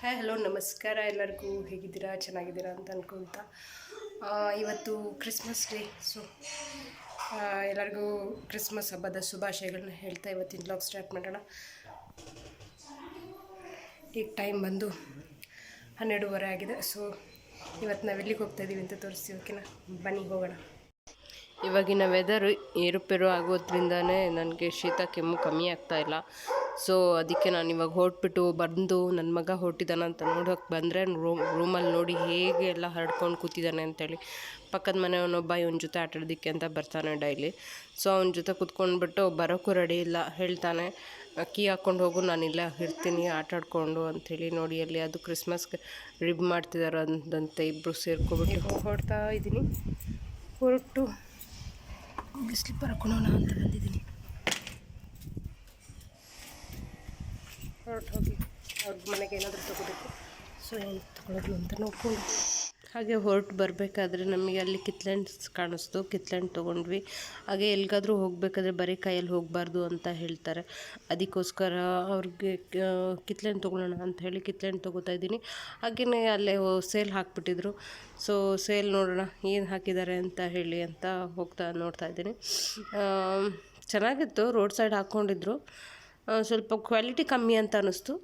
Hi hello ನಮಸ್ಕಾರ ಎಲ್ಲರಿಗೂ. ಹೇಗಿದ್ದೀರಾ? ಚೆನ್ನಾಗಿದ್ದೀರಾ ಅಂತ ಆ, ಇವತ್ತು ಕ್ರಿಸ್ಮಸ್ ಡೇ ಸೊ ಎಲ್ಲರಿಗೂ ಕ್ರಿಸ್ಮಸ್ ಹಬ್ಬದ ಶುಭಾಶಯಗಳನ್ನ ಹೇಳ್ತಾ ಇವತ್ತಿನ ಬ್ಲಾಗ್ ಸ್ಟಾರ್ಟ್ ಮಾಡೋಣ. ಈಗ ಟೈಮ್ ಬಂದು ಹನ್ನೆರಡೂವರೆ ಆಗಿದೆ ಸೊ ಇವತ್ತು ನಾವು ಎಲ್ಲಿಗೆ ಹೋಗ್ತಾ ಇದ್ದೀವಿ ಅಂತ ತೋರಿಸ್ತೀವಿ ಓಕೆನಾ ಬನ್ನಿ ಹೋಗೋಣ. ಇವಾಗಿನ ವೆದರ್ ಏರುಪೇರು ಆಗೋದ್ರಿಂದನೇ ನನಗೆ ಶೀತ ಕೆಮ್ಮು ಕಮ್ಮಿ ಆಗ್ತಾ ಇಲ್ಲ. ಸೊ ಅದಕ್ಕೆ ನಾನು ಇವಾಗ ಹೊರಟ್ಬಿಟ್ಟು ಬಂದು ನನ್ನ ಮಗ ಹೊರಟಿದ್ದಾನೆ ಅಂತ ನೋಡೋಕೆ ಬಂದರೆ ರೂಮ್ ರೂಮಲ್ಲಿ ನೋಡಿ ಹೇಗೆ ಎಲ್ಲ ಹರಡ್ಕೊಂಡು ಕೂತಿದ್ದಾನೆ ಅಂತೇಳಿ. ಪಕ್ಕದ ಮನೆಯವನೊಬ್ಬ ಇವನ ಜೊತೆ ಆಟಾಡೋದಕ್ಕೆ ಅಂತ ಬರ್ತಾನೆ ಡೈಲಿ. ಸೊ ಅವನ ಜೊತೆ ಕುತ್ಕೊಂಡ್ಬಿಟ್ಟು ಬರೋಕ್ಕೂ ರೆಡಿ ಇಲ್ಲ, ಹೇಳ್ತಾನೆ, ಕೀ ಹಾಕ್ಕೊಂಡು ಹೋಗು, ನಾನು ಇಲ್ಲೇ ಇರ್ತೀನಿ, ಆಟಾಡ್ಕೊಂಡು ಅಂಥೇಳಿ ನೋಡಿ ಅಲ್ಲಿ ಅದು ಕ್ರಿಸ್ಮಸ್ಗೆ ರಿಬ್ ಮಾಡ್ತಿದ್ದಾರೆ ಅಂದಂತೆ ಇಬ್ಬರು ಸೇರ್ಕೊಬಿಟ್ಟು. ಹೊರಡ್ತಾ ಇದ್ದೀನಿ. ಹೊರಟು. ಸ್ಲಿಪ್ಪರ್ ಹಾಕೊಳ್ಳೋಣ ಅಂತ ಬಂದಿದ್ದೀನಿ. ಹೊರಟು ಹೋಗಿ ಅವ್ರ ಮನೆಗೆ ಏನಾದರೂ ತೊಗೋಬೇಕು. ಸೊ ಏನು ತೊಗೊಳೋದು ಅಂತ ನೋಡ್ಕೊಂಡು. ಹಾಗೆ ಹೊರಟು ಬರಬೇಕಾದ್ರೆ ನಮಗೆ ಅಲ್ಲಿ ಕಿತ್ಲೆಂಡ್ಸ್ ಕಾಣಿಸ್ತು. ಕಿತ್ಲೆಂಡ್ ತೊಗೊಂಡ್ವಿ. ಹಾಗೆ ಎಲ್ಲಿಗಾದರೂ ಹೋಗಬೇಕಾದ್ರೆ ಬರೀ ಕೈಯಲ್ಲಿ ಹೋಗಬಾರ್ದು ಅಂತ ಹೇಳ್ತಾರೆ. ಅದಕ್ಕೋಸ್ಕರ ಅವ್ರಿಗೆ ಕಿತ್ಲೆಂಡ್ ತೊಗೊಳ್ಳೋಣ ಅಂತ ಹೇಳಿ ಕಿತ್ಲೆಂಡ್ ತೊಗೋತಾ ಇದ್ದೀನಿ. ಹಾಗೆಯೇ ಅಲ್ಲೇ ಸೇಲ್ ಹಾಕಿಬಿಟ್ಟಿದ್ರು. ಸೊ ಸೇಲ್ ನೋಡೋಣ ಏನು ಹಾಕಿದ್ದಾರೆ ಅಂತ ಹೇಳಿ ಅಂತ ಹೋಗ್ತಾ ನೋಡ್ತಾ ಇದ್ದೀನಿ. ಚೆನ್ನಾಗಿತ್ತು. ರೋಡ್ ಸೈಡ್ ಹಾಕ್ಕೊಂಡಿದ್ರು. ಸ್ವಲ್ಪ ಕ್ವಾಲಿಟಿ ಕಮ್ಮಿ ಅಂತ ಅನ್ನಿಸ್ತು.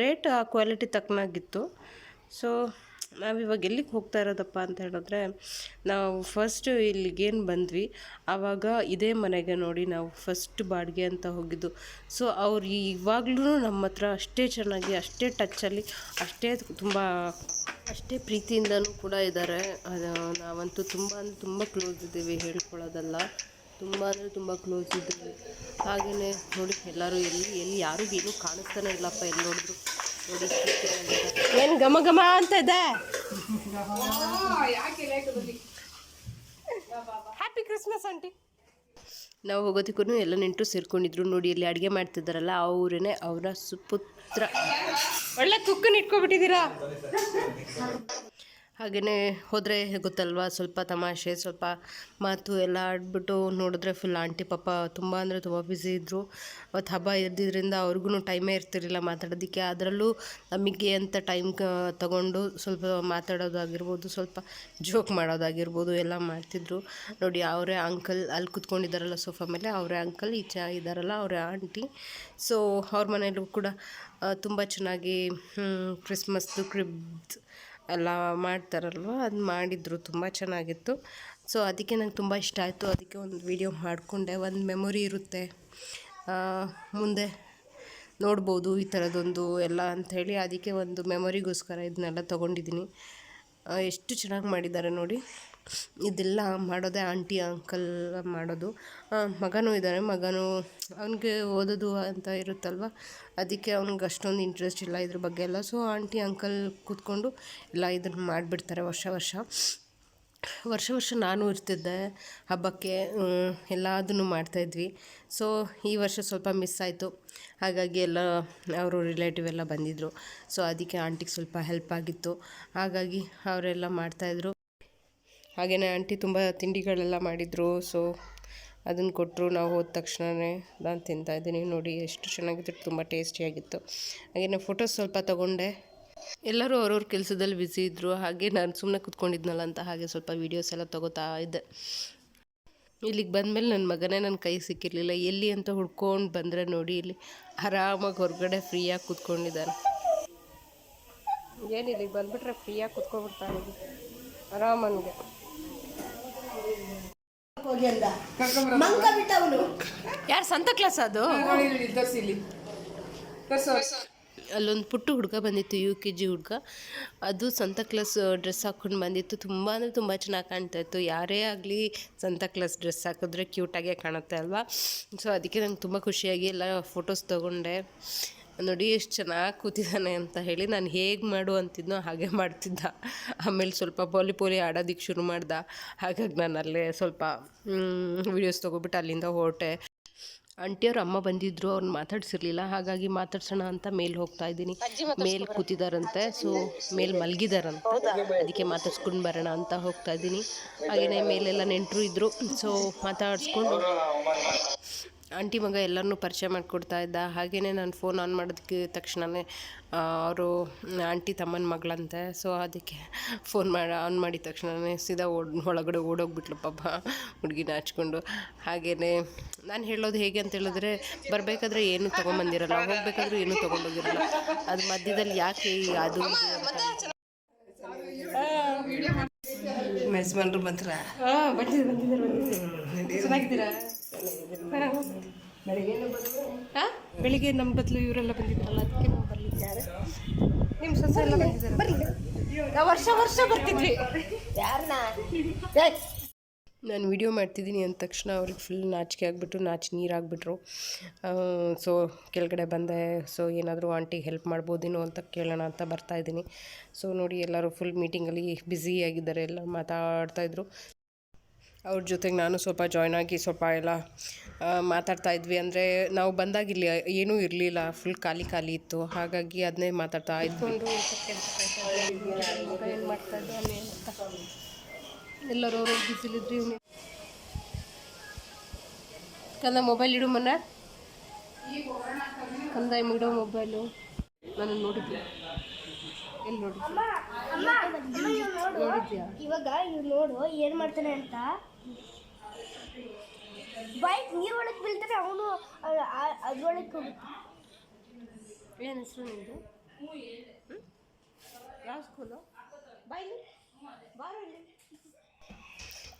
ರೇಟ್ ಆ ಕ್ವಾಲಿಟಿ ತಕ್ಕನಾಗಿತ್ತು. ಸೊ ನಾವಿವಾಗ ಎಲ್ಲಿಗೆ ಹೋಗ್ತಾ ಇರೋದಪ್ಪ ಅಂತ ಹೇಳಿದ್ರೆ, ನಾವು ಫಸ್ಟ್ ಇಲ್ಲಿಗೇನು ಬಂದ್ವಿ ಆವಾಗ ಇದೇ ಮನೆಗೆ ನೋಡಿ ನಾವು ಫಸ್ಟ್ ಬಾಡಿಗೆ ಅಂತ ಹೋಗಿದ್ದು. ಸೊ, ಅವ್ರು ಇವಾಗ್ಲೂ ನಮ್ಮ ಹತ್ರ ಅಷ್ಟೇ ಚೆನ್ನಾಗಿ, ಅಷ್ಟೇ ಟಚ್ಚಲ್ಲಿ, ಅಷ್ಟೇ ತುಂಬ, ಅಷ್ಟೇ ಪ್ರೀತಿಯಿಂದನೂ ಕೂಡ ಇದ್ದಾರೆ ನಾವಂತೂ ತುಂಬ ಅಂದರೆ ತುಂಬ ಕ್ಲೋಸ್ ಇದ್ದೀವಿ, ಹೇಳ್ಕೊಳ್ಳೋದಲ್ಲ. ತುಂಬ ಅಂದರೆ ತುಂಬ ಕ್ಲೋಸ್ ಇದ್ದರು ಹಾಗೆಯೇ ನೋಡಿ, ಎಲ್ಲರೂ ಎಲ್ಲಿ ಎಲ್ಲಿ ಯಾರಿಗೂ ಏನೂ ಕಾಣಿಸ್ತಾನೆ ಇಲ್ಲಪ್ಪ, ಎಲ್ಲಿ ನೋಡಿದ್ರು. ನೋಡಿ ಏನು ಘಮ ಘಮ ಅಂತ ಇದೆ? ಹ್ಯಾಪಿ ಕ್ರಿಸ್ಮಸ್ ಆಂಟಿ ನಾವು ಹೋಗೋದಕ್ಕೂ ಎಲ್ಲ ನೆಂಟರು ಸೇರ್ಕೊಂಡಿದ್ರು. ನೋಡಿ, ಇಲ್ಲಿ ಅಡುಗೆ ಮಾಡ್ತಿದ್ದಾರಲ್ಲ ಅವರೇನೆ ಅವರ ಸುಪುತ್ರ. ಒಳ್ಳೆ ಕುಕ್ಕನ್ ಇಟ್ಕೊಬಿಟ್ಟಿದ್ದೀರಾ? ಹಾಗೆಯೇ ಹೋದರೆ ಗೊತ್ತಲ್ವಾ? ಸ್ವಲ್ಪ ತಮಾಷೆ, ಸ್ವಲ್ಪ ಮಾತು ಎಲ್ಲ ಆಡ್ಬಿಟ್ಟು ನೋಡಿದ್ರೆ ಫುಲ್ ಆಂಟಿ ಪಾಪ ತುಂಬ ಅಂದರೆ ತುಂಬ ಬ್ಯುಸಿ ಇದ್ದರು ಅವತ್ತು ಹಬ್ಬ ಇದ್ದಿದ್ದರಿಂದ ಅವ್ರಿಗೂ ಟೈಮೇ ಇರ್ತಿರಲಿಲ್ಲ ಮಾತಾಡೋದಕ್ಕೆ. ಅದರಲ್ಲೂ ನಮಗೆ ಅಂತ ಟೈಮ್ ತಗೊಂಡು ಸ್ವಲ್ಪ ಮಾತಾಡೋದಾಗಿರ್ಬೋದು, ಸ್ವಲ್ಪ ಜೋಕ್ ಮಾಡೋದಾಗಿರ್ಬೋದು ಎಲ್ಲ ಮಾಡ್ತಿದ್ರು. ನೋಡಿ, ಅವರೇ ಅಂಕಲ್ ಅಲ್ಲಿ ಕುತ್ಕೊಂಡಿದ್ದಾರಲ್ಲ ಸೋಫಾ ಮೇಲೆ, ಅವರೇ ಅಂಕಲ್ ಈಚೆ ಇದ್ದಾರಲ್ಲ ಅವರೇ ಆಂಟಿ ಸೊ ಅವ್ರ ಮನೆಯಲ್ಲೂ ಕೂಡ ತುಂಬ ಚೆನ್ನಾಗಿ ಕ್ರಿಸ್ಮಸ್ದು ಕ್ರಿಬ್ಸ್ ಎಲ್ಲ ಮಾಡ್ತಾರಲ್ವ, ಅದು ಮಾಡಿದರು, ತುಂಬ ಚೆನ್ನಾಗಿತ್ತು. ಸೊ ಅದಕ್ಕೆ ನಂಗೆ ತುಂಬ ಇಷ್ಟ ಆಯಿತು. ಅದಕ್ಕೆ ಒಂದು ವಿಡಿಯೋ ಮಾಡಿಕೊಂಡೆ. ಒಂದು ಮೆಮೊರಿ ಇರುತ್ತೆ. ಮುಂದೆ ನೋಡ್ಬೋದು ಈ ಥರದೊಂದು ಎಲ್ಲ ಅಂಥೇಳಿ ಅದಕ್ಕೆ ಒಂದು ಮೆಮೊರಿಗೋಸ್ಕರ ಇದನ್ನೆಲ್ಲ ತೊಗೊಂಡಿದ್ದೀನಿ. ಎಷ್ಟು ಚೆನ್ನಾಗಿ ಮಾಡಿದ್ದಾರೆ ನೋಡಿ. ಇದೆಲ್ಲ, ಮಾಡೋದೇ ಆಂಟಿ, ಅಂಕಲ್ ಮಾಡೋದು. ಮಗನೂ ಇದ್ದಾನೆ ಮಗನೂ ಅವನಿಗೆ ಓದೋದು ಅಂತ ಇರುತ್ತಲ್ವ? ಅದಕ್ಕೆ ಅವ್ನಿಗೆ ಅಷ್ಟೊಂದು ಇಂಟ್ರೆಸ್ಟ್ ಇಲ್ಲ ಇದ್ರ ಬಗ್ಗೆ ಎಲ್ಲ. ಸೊ ಆಂಟಿ, ಅಂಕಲ್ ಕೂತ್ಕೊಂಡು ಎಲ್ಲ ಇದನ್ನು ಮಾಡಿಬಿಡ್ತಾರೆ ವರ್ಷ ವರ್ಷ. ವರ್ಷ ವರ್ಷ ನಾನು ಇರ್ತಿದ್ದೆ ಹಬ್ಬಕ್ಕೆ ಎಲ್ಲದನ್ನು ಮಾಡ್ತಾಯಿದ್ವಿ ಸೊ ಈ ವರ್ಷ ಸ್ವಲ್ಪ ಮಿಸ್ ಆಯಿತು. ಹಾಗಾಗಿ ಎಲ್ಲ ಅವರು ರಿಲೇಟಿವ್ ಎಲ್ಲ ಬಂದಿದ್ದರು ಸೊ ಅದಕ್ಕೆ ಆಂಟಿಗೆ ಸ್ವಲ್ಪ ಹೆಲ್ಪ್ ಆಗಿತ್ತು. ಹಾಗಾಗಿ ಅವರೆಲ್ಲ ಮಾಡ್ತಾಯಿದ್ರು ಹಾಗೆಯೇ ಆಂಟಿ ತುಂಬ ತಿಂಡಿಗಳೆಲ್ಲ ಮಾಡಿದರು ಸೊ ಅದನ್ನು ಕೊಟ್ಟರು ನಾವು ಹೋದ ತಕ್ಷಣವೇ ನಾನು ತಿಂತಾಯಿದ್ದೀನಿ ನೋಡಿ ಎಷ್ಟು ಚೆನ್ನಾಗಿತ್ತು, ತುಂಬ ಟೇಸ್ಟಿಯಾಗಿತ್ತು. ಹಾಗೆಯೇ ಫೋಟೋಸ್ ಸ್ವಲ್ಪ ತೊಗೊಂಡೆ. ಎಲ್ಲರೂ ಅವ್ರವ್ರ ಕೆಲಸದಲ್ಲಿ ಬ್ಯುಸಿ ಇದ್ದರು ಹಾಗೆ ನಾನು ಸುಮ್ಮನೆ ಕೂತ್ಕೊಂಡಿದ್ನಲ್ಲ ಅಂತ ಹಾಗೆ ಸ್ವಲ್ಪ ವೀಡಿಯೋಸ್ ಎಲ್ಲ ತೊಗೋತಾ ಇದ್ದೆ. ಇಲ್ಲಿಗೆ ಬಂದಮೇಲೆ ನನ್ನ ಮಗನೇ ನನ್ನ ಕೈ ಸಿಕ್ಕಿರಲಿಲ್ಲ. ಎಲ್ಲಿ ಅಂತ ಹುಡ್ಕೊಂಡು ಬಂದರೆ ನೋಡಿ ಇಲ್ಲಿ ಆರಾಮಾಗಿ ಹೊರಗಡೆ ಫ್ರೀಯಾಗಿ ಕೂತ್ಕೊಂಡಿದ್ದಾನೆ. ಏನಿಲ್ಲ ಬಂದುಬಿಟ್ರೆ ಫ್ರೀಯಾಗಿ ಕೂತ್ಕೊಂಡ್ಬಿಡ್ತಾನೆ. ಆರಾಮನ್ಗೆ ಯಾರು ಸಂತ ಕ್ಲಾಸ್ ಅದು? ಅಲ್ಲೊಂದು ಪುಟ್ಟು ಹುಡುಗ ಬಂದಿತ್ತು ಯು ಕೆ ಜಿ ಹುಡುಗ. ಅದು ಸಂತ ಕ್ಲಾಸ್ ಡ್ರೆಸ್ ಹಾಕೊಂಡು ಬಂದಿತ್ತು. ತುಂಬ ಅಂದರೆ ತುಂಬ ಚೆನ್ನಾಗಿ ಕಾಣ್ತಾ ಇತ್ತು. ಯಾರೇ ಆಗಲಿ ಸಂತ ಕ್ಲಾಸ್ ಡ್ರೆಸ್ ಹಾಕಿದ್ರೆ ಕ್ಯೂಟಾಗೇ ಕಾಣುತ್ತೆ ಅಲ್ವಾ? ಸೊ ಅದಕ್ಕೆ ನಂಗೆ ತುಂಬ ಖುಷಿಯಾಗಿ ಎಲ್ಲ ಫೋಟೋಸ್ ತೊಗೊಂಡೆ. ನೋಡಿ ಎಷ್ಟು ಚೆನ್ನಾಗಿ ಕೂತಿದ್ದಾನೆ ಅಂತ ಹೇಳಿ ನಾನು ಹೇಗೆ ಮಾಡು ಅಂತಿದ್ನೋ ಹಾಗೆ ಮಾಡ್ತಿದ್ದ. ಆಮೇಲೆ ಸ್ವಲ್ಪ ಪೋಲಿ ಪೋಲಿ ಆಡೋದಕ್ಕೆ ಶುರು ಮಾಡ್ದೆ. ಹಾಗಾಗಿ ನಾನು ಅಲ್ಲೇ ಸ್ವಲ್ಪ ವೀಡಿಯೋಸ್ ತೊಗೊಬಿಟ್ಟು ಅಲ್ಲಿಂದ ಹೊರಟೆ. ಆಂಟಿಯವ್ರ ಅಮ್ಮ ಬಂದಿದ್ರು ಅವ್ರನ್ನ ಮಾತಾಡ್ಸಿರ್ಲಿಲ್ಲ. ಹಾಗಾಗಿ ಮಾತಾಡ್ಸೋಣ ಅಂತ ಮೇಲ್ ಹೋಗ್ತಾ ಇದ್ದೀನಿ. ಮೇಲ್ ಕೂತಿದಾರಂತೆ ಸೊ ಮೇಲ್ ಮಲಗಿದಾರಂತೆ. ಅದಕ್ಕೆ ಮಾತಾಡ್ಸ್ಕೊಂಡು ಬರೋಣ ಅಂತ ಹೋಗ್ತಾ ಇದ್ದೀನಿ. ಹಾಗೆಯೇ ಮೇಲೆಲ್ಲ ನೆಂಟರು ಇದ್ದರು ಸೊ ಮಾತಾಡಿಸ್ಕೊಂಡು. ಆಂಟಿ ಮಗ ಎಲ್ಲರನ್ನೂ ಪರಿಚಯ ಮಾಡಿಕೊಡ್ತಾ ಇದ್ದ. ಹಾಗೆಯೇ ನಾನು ಫೋನ್ ಆನ್ ಮಾಡೋದಕ್ಕೆ ತಕ್ಷಣವೇ ಅವರು, ಆಂಟಿ ತಮ್ಮನ ಮಗಳಂತೆ. ಸೊ ಅದಕ್ಕೆ ಫೋನ್ ಮಾಡಿ ಆನ್ ಮಾಡಿದ ತಕ್ಷಣವೇ ಸೀದಾ ಓಡ್, ಒಳಗಡೆ ಓಡೋಗ್ಬಿಟ್ಲು ಪಾಪ ಹುಡುಗಿನ ಹಚ್ಕೊಂಡು. ಹಾಗೇ ನಾನು ಹೇಳೋದು ಹೇಗೆ ಅಂತ ಹೇಳಿದ್ರೆ, ಬರಬೇಕಾದ್ರೆ ಏನು ತೊಗೊಂಬಂದಿರಲ್ಲ, ಹೋಗ್ಬೇಕಾದ್ರೂ ಏನೂ ತೊಗೊಂಡೋಗಿರಲ್ಲ. ಅದು ಮಧ್ಯದಲ್ಲಿ ಯಾಕೆ ಅದು ಅಂತ ಮೆಸ್ಮನ್ರು ಬಂದ್ರ ಬೆಳಿಗ್ಗೆ ನಮ್ಮ ಬದಲು ಇವರೆಲ್ಲ ಬಂದಿದ್ರಲ್ಲ ಅದಕ್ಕೆ ನಾವು ಬರ್ಲಿಕ್ಕೆ ನಿಮ್ಮ ಸೊಸೆ ಎಲ್ಲ ಬಂದಿದ್ದಾರೆ? ಬರ್ಲಿ. ನಾವು ವರ್ಷ ವರ್ಷ ಬರ್ತಿದ್ವಿ. ಯಾರನ್ನ ನಾನು ವಿಡಿಯೋ ಮಾಡ್ತಿದ್ದೀನಿ ಅಂದ ತಕ್ಷಣ ಅವ್ರಿಗೆ ಫುಲ್ ನಾಚಿಕೆ ಆಗಿಬಿಟ್ಟು ನಾಚಿ ನೀರಾಗ್ಬಿಟ್ರು. ಸೊ ಕೆಳಗಡೆ ಬಂದೆ ಸೊ ಏನಾದರೂ ಆಂಟಿಗೆ ಹೆಲ್ಪ್ ಮಾಡ್ಬೋದೇನೋ ಅಂತ ಕೇಳೋಣ ಅಂತ ಬರ್ತಾ ಇದ್ದೀನಿ. ಸೊ ನೋಡಿ ಎಲ್ಲರೂ ಫುಲ್ ಮೀಟಿಂಗಲ್ಲಿ ಬ್ಯುಸಿಯಾಗಿದ್ದಾರೆ ಎಲ್ಲ ಮಾತಾಡ್ತಾಯಿದ್ರು ಅವ್ರ ಜೊತೆಗೆ ನಾನು ಸ್ವಲ್ಪ ಜಾಯ್ನ್ ಆಗಿ ಸ್ವಲ್ಪ ಎಲ್ಲ ಮಾತಾಡ್ತಾ ಇದ್ವಿ. ಅಂದರೆ ನಾವು ಬಂದಾಗ ಇಲ್ಲಿ ಏನೂ ಇರಲಿಲ್ಲ ಫುಲ್ ಖಾಲಿ ಖಾಲಿ ಇತ್ತು. ಹಾಗಾಗಿ ಅದನ್ನೇ ಮಾತಾಡ್ತಾ ಇದ್ಕೊಂಡು ಎಲ್ಲರೂ ಅವ್ರ ಬಿಸಿಲಿದ್ರಿ ಇವನು. ಕಂದ ಮೊಬೈಲ್ ಇಡು ಮನ್ನ. ಕಂದ ಇಡೋ ಮೊಬೈಲು ನಾನು ನೋಡಿದ್ದೆ. ಎಲ್ಲಿ ನೋಡಿದ್ದೆ? ನೋಡಿದ್ಯಾ? ಇವಾಗ ಇವ್ ನೋಡು ಏನ್ ಮಾಡ್ತಾನೆ ಅಂತ. ಬೈಕ್ ನೀರ್ ಒಳಗೆ ಬೀಳ್ತಾರೆ ಅವನು ಅದ್ರೊಳಗೆ ಏನು ಹೆಸರು ನಿಂದು? ಯಾವ ಸ್ಕೂಲು ಬಾಯ್ಲಿ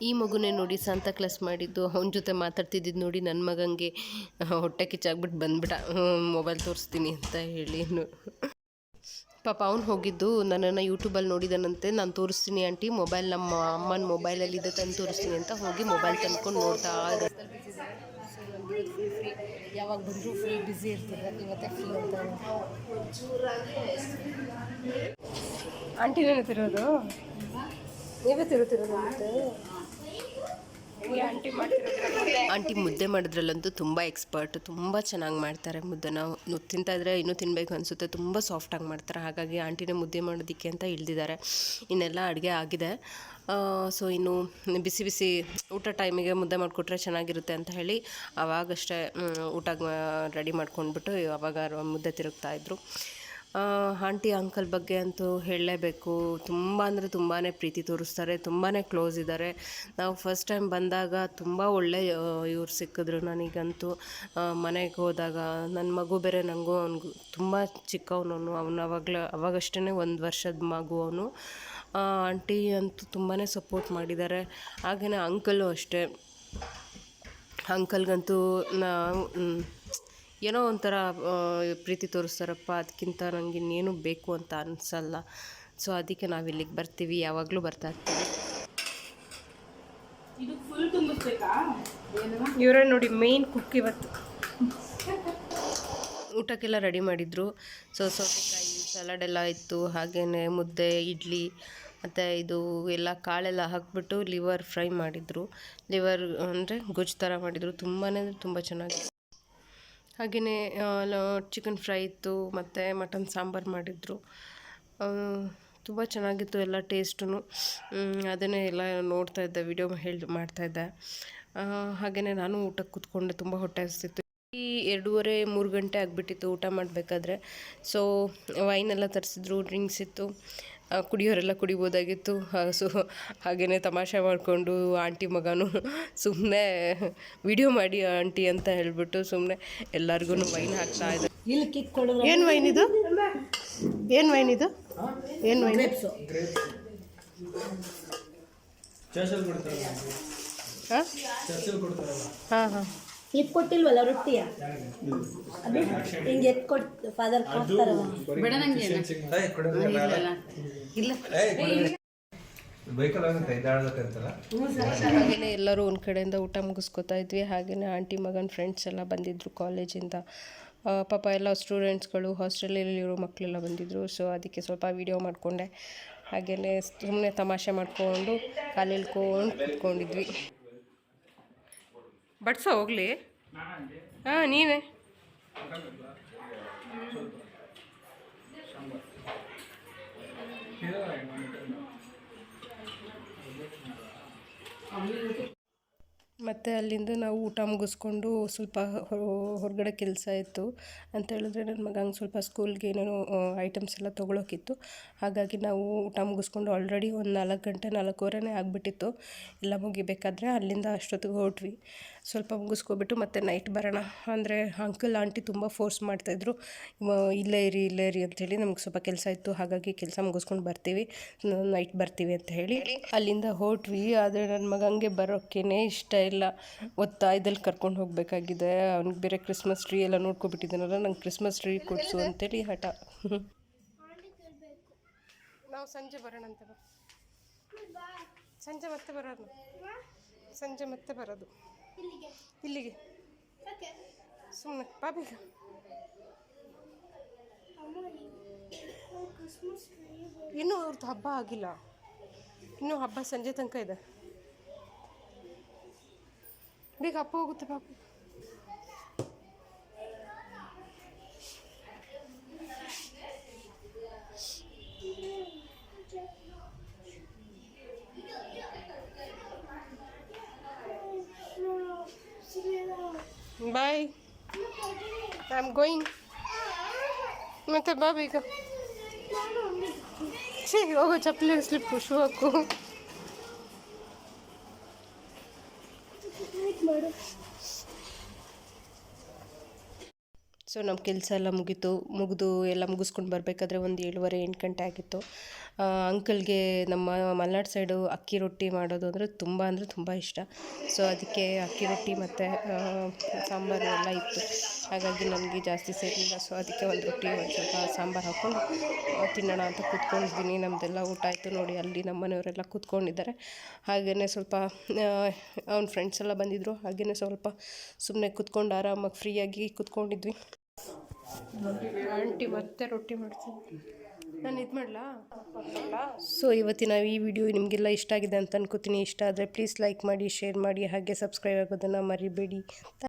ಈ ಮಗುನೇ ನೋಡಿ ಸಂತ ಕ್ಲಾಸ್ ಮಾಡಿದ್ದು, ಅವನ ಜೊತೆ ಮಾತಾಡ್ತಿದ್ದಿದ್ದು ನೋಡಿ ನನ್ನ ಮಗಂಗೆ ಹೊಟ್ಟೆ ಕಿಚ್ಚಾಗ್ಬಿಟ್ಟು ಬಂದ್ಬಿಟ್ಟ ಮೊಬೈಲ್ ತೋರಿಸ್ತೀನಿ ಅಂತ ಹೇಳಿ ಪಾಪ ಅವ್ನು ಹೋಗಿದ್ದು, ನನ್ನನ್ನು ಯೂಟ್ಯೂಬಲ್ಲಿ ನೋಡಿದನಂತೆ. ನಾನು ತೋರಿಸ್ತೀನಿ ಆಂಟಿ ಮೊಬೈಲ್ ನಮ್ಮ ಅಮ್ಮನ ಮೊಬೈಲಲ್ಲಿ ಇದೆ, ತಂದು ತೋರಿಸ್ತೀನಿ ಅಂತ ಹೋಗಿ ಮೊಬೈಲ್ ತಂದ್ಕೊಂಡು ನೋಡ್ತಾ ಫ್ರೀ ಯಾವಾಗ ಬಂದರೂ ಫುಲ್ ಬ್ಯುಸಿ ಇರ್ತದೆ ಇವತ್ತೇ ಫ್ರೀ ಅಂತ. ನೀವೇ ತಿರುತ್ತಿರೋದು ಮತ್ತೆ? ಆಂಟಿ ಮುದ್ದೆ ಮಾಡಿದ್ರಲ್ಲಂತೂ ತುಂಬ ಎಕ್ಸ್ಪರ್ಟ್, ತುಂಬ ಚೆನ್ನಾಗಿ ಮಾಡ್ತಾರೆ ಮುದ್ದೆ ನಾವು ತಿಂತಾ ಇದ್ರೆ ಇನ್ನೂ ತಿನ್ನಬೇಕು ಅನಿಸುತ್ತೆ, ತುಂಬ ಸಾಫ್ಟಾಗಿ ಮಾಡ್ತಾರೆ. ಹಾಗಾಗಿ ಆಂಟಿನೇ ಮುದ್ದೆ ಮಾಡೋದಕ್ಕೆ ಅಂತ ಇಳ್ದಿದ್ದಾರೆ ಇನ್ನೆಲ್ಲ ಅಡುಗೆ ಆಗಿದೆ. ಸೊ ಇನ್ನು ಬಿಸಿ ಬಿಸಿ ಊಟ ಟೈಮಿಗೆ ಮುದ್ದೆ ಮಾಡಿಕೊಟ್ರೆ ಚೆನ್ನಾಗಿರುತ್ತೆ ಅಂತ ಹೇಳಿ ಆವಾಗಷ್ಟೇ ಊಟ ರೆಡಿ ಮಾಡ್ಕೊಂಡ್ಬಿಟ್ಟು ಅವಾಗ ಮುದ್ದೆ ತಿರುಗ್ತಾಯಿದ್ರು ಆಂಟಿ, ಅಂಕಲ್ ಬಗ್ಗೆ ಅಂತೂ ಹೇಳಲೇಬೇಕು. ತುಂಬ ಅಂದರೆ ತುಂಬಾ ಪ್ರೀತಿ ತೋರಿಸ್ತಾರೆ ತುಂಬಾ ಕ್ಲೋಸ್ ಇದ್ದಾರೆ. ನಾವು ಫಸ್ಟ್ ಟೈಮ್ ಬಂದಾಗ ತುಂಬ ಒಳ್ಳೆ ಇವ್ರು ಸಿಕ್ಕಿದ್ರು ನನಗಂತೂ. ಮನೆಗೆ ಹೋದಾಗ ನನ್ನ ಮಗು ಬೇರೆ ನನಗೂ ಅವ್ನಿಗೂ ತುಂಬ ಚಿಕ್ಕವನು ಅವನು. ಅವಾಗಲ ಅವಾಗಷ್ಟೇ ಒಂದು ವರ್ಷದ ಮಗು ಅವನು. ಆಂಟಿ ಅಂತೂ ತುಂಬಾ ಸಪೋರ್ಟ್ ಮಾಡಿದ್ದಾರೆ. ಹಾಗೆಯೇ ಅಂಕಲು ಅಷ್ಟೇ. ಅಂಕಲ್ಗಂತೂ ನಾವು ಏನೋ ಒಂಥರ ಪ್ರೀತಿ ತೋರಿಸ್ತಾರಪ್ಪ ಅದಕ್ಕಿಂತ ನನಗೆ ಇನ್ನೇನು ಬೇಕು ಅಂತ ಅನಿಸಲ್ಲ. ಸೊ ಅದಕ್ಕೆ ನಾವು ಇಲ್ಲಿಗೆ ಬರ್ತೀವಿ ಯಾವಾಗಲೂ ಬರ್ತಾ ಇರ್ತೀವಿ. ಇವರೇ ನೋಡಿ ಮೇನ್ ಕುಕ್ ಇವತ್ತು. ಊಟಕ್ಕೆಲ್ಲ ರೆಡಿ ಮಾಡಿದ್ರು. ಸೊ ಸೌತೆಕಾಯಿ ಸಲಾಡ್ ಎಲ್ಲ ಇತ್ತು ಹಾಗೆಯೇ ಮುದ್ದೆ ಇಡ್ಲಿ ಮತ್ತು ಇದು ಎಲ್ಲ ಕಾಳೆಲ್ಲ ಹಾಕ್ಬಿಟ್ಟು ಲಿವರ್ ಫ್ರೈ ಮಾಡಿದರು. ಲಿವರ್ ಅಂದರೆ ಗೊಜ್ಜು ಥರ ಮಾಡಿದರು. ತುಂಬಾ ಅಂದರೆ ತುಂಬ ಚೆನ್ನಾಗಿ ಹಾಗೆಯೇ ಚಿಕನ್ ಫ್ರೈ ಇತ್ತು, ಮತ್ತು ಮಟನ್ ಸಾಂಬಾರು ಮಾಡಿದರು. ತುಂಬ ಚೆನ್ನಾಗಿತ್ತು ಎಲ್ಲ ಟೇಸ್ಟೂ ಅದನ್ನೇ ಎಲ್ಲ ನೋಡ್ತಾ ಇದ್ದೆ ವಿಡಿಯೋ ಹೇಳಿ ಮಾಡ್ತಾಯಿದ್ದೆ ಹಾಗೆಯೇ ನಾನು ಊಟಕ್ಕೆ ಕೂತ್ಕೊಂಡೆ, ತುಂಬ ಹೊಟ್ಟೆ ಹಸ್ತಿತ್ತು. ಈ ಎರಡೂವರೆ, ಮೂರು ಗಂಟೆ ಆಗಿಬಿಟ್ಟಿತ್ತು ಊಟ ಮಾಡಬೇಕಾದ್ರೆ. ಸೊ ವೈನ್ ಎಲ್ಲ ತರಿಸಿದ್ರು ಡ್ರಿಂಕ್ಸ್ ಇತ್ತು. ಕುಡಿಯೋರೆಲ್ಲ ಕುಡಿಬೋದಾಗಿತ್ತು. ಸೊ ಹಾಗೆಯೇ ತಮಾಷೆ ಮಾಡಿಕೊಂಡು ಆಂಟಿ ಮಗನೂ ಸುಮ್ಮನೆ ವಿಡಿಯೋ ಮಾಡಿ ಆಂಟಿ ಅಂತ ಹೇಳ್ಬಿಟ್ಟು ಸುಮ್ಮನೆ ಎಲ್ಲರಿಗೂ ವೈನ್ ಹಾಕ್ತಾ ಇದೆ ಏನು ವೈನ್ ಇದು? ಏನು ವೈನ್ ಇದು? ಏನು ವೈನ್? ಹಾಂ? ಹಾಂ ಹಾಂ. ಕ್ಲಿಪ್ ಕೊಟ್ಟಿಲ್ವಲ್ಲ ರೊಟ್ಟಿಯ ಅದು ಹಿಂಗೆ ಎತ್ ಕೊಟ್ ಫಾದರ್ ಕೊಡ್ತಾರಲ್ಲ. ಹಾಗೆಯೇ ಎಲ್ಲರೂ ಒಂದು ಕಡೆಯಿಂದ ಊಟ ಮುಗಿಸ್ಕೊತಾ ಇದ್ವಿ. ಹಾಗೆಯೇ ಆಂಟಿ ಮಗನ ಫ್ರೆಂಡ್ಸ್ ಎಲ್ಲ ಬಂದಿದ್ದರು ಕಾಲೇಜಿಂದ ಪಾಪ ಎಲ್ಲ ಸ್ಟೂಡೆಂಟ್ಸ್ಗಳು ಹಾಸ್ಟೆಲಲ್ಲಿರೋ ಮಕ್ಕಳೆಲ್ಲ ಬಂದಿದ್ದರು ಸೊ ಅದಕ್ಕೆ ಸ್ವಲ್ಪ ವೀಡಿಯೋ ಮಾಡಿಕೊಂಡೆ. ಹಾಗೆಯೇ ಸುಮ್ಮನೆ ತಮಾಷೆ ಮಾಡ್ಕೊಂಡು ಕಾಲಿಲ್ಕೊಂಡು ಕೂತ್ಕೊಂಡಿದ್ವಿ. ಬಡ್ಸ, ಹೋಗ್ಲಿ. ಹಾಂ, ನೀವೇ. ಮತ್ತು ಅಲ್ಲಿಂದ ನಾವು ಊಟ ಮುಗಿಸ್ಕೊಂಡು ಸ್ವಲ್ಪ ಹೊರಗಡೆ ಕೆಲಸ ಇತ್ತು. ಅಂತ ಹೇಳಿದ್ರೆ ನನ್ನ ಮಗ ಹಂಗೆ ಸ್ವಲ್ಪ ಸ್ಕೂಲ್ಗೆ ಏನೇನೋ ಐಟಮ್ಸ್ ಎಲ್ಲ ತೊಗೊಳೋಕಿತ್ತು. ಹಾಗಾಗಿ ನಾವು ಊಟ ಮುಗಿಸ್ಕೊಂಡು ಆಲ್ರೆಡಿ ಒಂದು ನಾಲ್ಕು ಗಂಟೆ, ನಾಲ್ಕೂವರೆನೇ ಆಗಿಬಿಟ್ಟಿತ್ತು. ಎಲ್ಲ ಮುಗಿಬೇಕಾದ್ರೆ ಅಲ್ಲಿಂದ ಅಷ್ಟೊತ್ತಿಗೆ ಹೊರಟ್ವಿ. ಸ್ವಲ್ಪ ಮುಗಿಸ್ಕೊಬಿಟ್ಟು ಮತ್ತೆ ನೈಟ್ ಬರೋಣ. ಅಂದರೆ ಅಂಕಲ್ ಆಂಟಿ ತುಂಬ ಫೋರ್ಸ್ ಮಾಡ್ತಾಯಿದ್ರು. ಇಲ್ಲೇ ಇರಿ ಇಲ್ಲೇ ಇರಿ ಅಂಥೇಳಿ ನಮ್ಗೆ ಸ್ವಲ್ಪ ಕೆಲಸ ಇತ್ತು. ಹಾಗಾಗಿ ಕೆಲಸ ಮುಗಿಸ್ಕೊಂಡು ಬರ್ತೀವಿ. ನೈಟ್ ಬರ್ತೀವಿ ಅಂತ ಹೇಳಿ ಅಲ್ಲಿಂದ ಹೊರಟ್ವಿ. ಆದರೆ ನನ್ನ ಮಗಂಗೆ ಬರೋಕ್ಕೇ ಇಷ್ಟ ಇಲ್ಲ. ಒತ್ತಾಯದಲ್ಲಿ ಕರ್ಕೊಂಡು ಹೋಗಬೇಕಾಗಿದೆ. ಅವ್ನಿಗೆ ಬೇರೆ ಕ್ರಿಸ್ಮಸ್ ಟ್ರೀ ಎಲ್ಲ ನೋಡ್ಕೊಬಿಟ್ಟಿದ್ದಾನಲ್ಲ, ನಂಗೆ ಕ್ರಿಸ್ಮಸ್ ಟ್ರೀ ಕೊಡಿಸು ಅಂತೇಳಿ ಹಠ. ನಾವು ಸಂಜೆ ಬರೋಣ ಅಂತ. ಸಂಜೆ ಮತ್ತೆ ಬರೋದು. ಸಂಜೆ ಮತ್ತೆ ಬರೋದು. ಇಲ್ಲಿಗೆ. ಸುಮ್ಮನೆ ಬಾಬೀಗ. ಇನ್ನೂ ಅವ್ರದ್ದು ಹಬ್ಬ ಆಗಿಲ್ಲ. ಇನ್ನೂ ಹಬ್ಬ ಸಂಜೆ ತನಕ ಇದೆ. ಬೇಗ ಅಪ್ಪ ಹೋಗುತ್ತೆ ಬಾಬು ಐ ಆಮ್ ಗೋಯಿಂಗ್ ಮತ್ತೆ ಬಾ ಬೇಗ ಸರಿ ಹೋಗೋ, ಚಪ್ಪಲಿ ಸ್ಲಿಪ್ ಶೂ ಹಾಕು ಸೊ ನಮ್ಮ ಕೆಲಸ ಎಲ್ಲ ಮುಗೀತು. ಮುಗಿದು ಎಲ್ಲ ಮುಗಿಸ್ಕೊಂಡು ಬರಬೇಕಾದ್ರೆ ಒಂದು ಏಳುವರೆ, ಎಂಟು ಗಂಟೆ ಆಗಿತ್ತು. ಅಂಕಲ್ಗೆ ನಮ್ಮ ಮಲೆನಾಡು ಸೈಡು ಅಕ್ಕಿ ರೊಟ್ಟಿ ಮಾಡೋದು ಅಂದರೆ ತುಂಬ ಅಂದರೆ ತುಂಬ ಇಷ್ಟ. ಸೊ ಅದಕ್ಕೆ ಅಕ್ಕಿ ರೊಟ್ಟಿ ಮತ್ತು ಸಾಂಬಾರು ಎಲ್ಲ ಇತ್ತು. ಹಾಗಾಗಿ ನನಗೆ ಜಾಸ್ತಿ ಸೇರಿಲ್ಲ. ಸೊ ಅದಕ್ಕೆ ಒಂದು ರೊಟ್ಟಿ ಒಂದು ಸ್ವಲ್ಪ ಸಾಂಬಾರು ಹಾಕ್ಕೊಂಡು ತಿನ್ನೋಣ ಅಂತ ಕೂತ್ಕೊಂಡಿದ್ದೀನಿ. ನಮ್ಮದೆಲ್ಲ ಊಟ ಆಯಿತು ನೋಡಿ ಅಲ್ಲಿ ನಮ್ಮ ಮನೆಯವರೆಲ್ಲ ಕೂತ್ಕೊಂಡಿದ್ದಾರೆ. ಹಾಗೆಯೇ ಸ್ವಲ್ಪ ಅವ್ನ ಫ್ರೆಂಡ್ಸ್ ಎಲ್ಲ ಬಂದಿದ್ದರು ಹಾಗೆಯೇ ಸ್ವಲ್ಪ ಸುಮ್ಮನೆ ಕೂತ್ಕೊಂಡು ಆರಾಮಾಗಿ ಫ್ರೀಯಾಗಿ ಕೂತ್ಕೊಂಡಿದ್ವಿ. ಆಂಟಿ ಮತ್ತೆ ರೊಟ್ಟಿ ಮಾಡ್ತೀನಿ ನಾನು ಇದು ಮಾಡಲಾ? ಸೊ ಇವತ್ತಿನ ಈ ವಿಡಿಯೋ ನಿಮಗೆಲ್ಲ ಇಷ್ಟ ಆಗಿದೆ ಅಂತ ಅನ್ಕೋತೀನಿ. ಇಷ್ಟ ಆದರೆ ಪ್ಲೀಸ್ ಲೈಕ್ ಮಾಡಿ ಶೇರ್ ಮಾಡಿ ಹಾಗೆ ಸಬ್ಸ್ಕ್ರೈಬ್ ಆಗೋದನ್ನು ಮರಿಬೇಡಿ.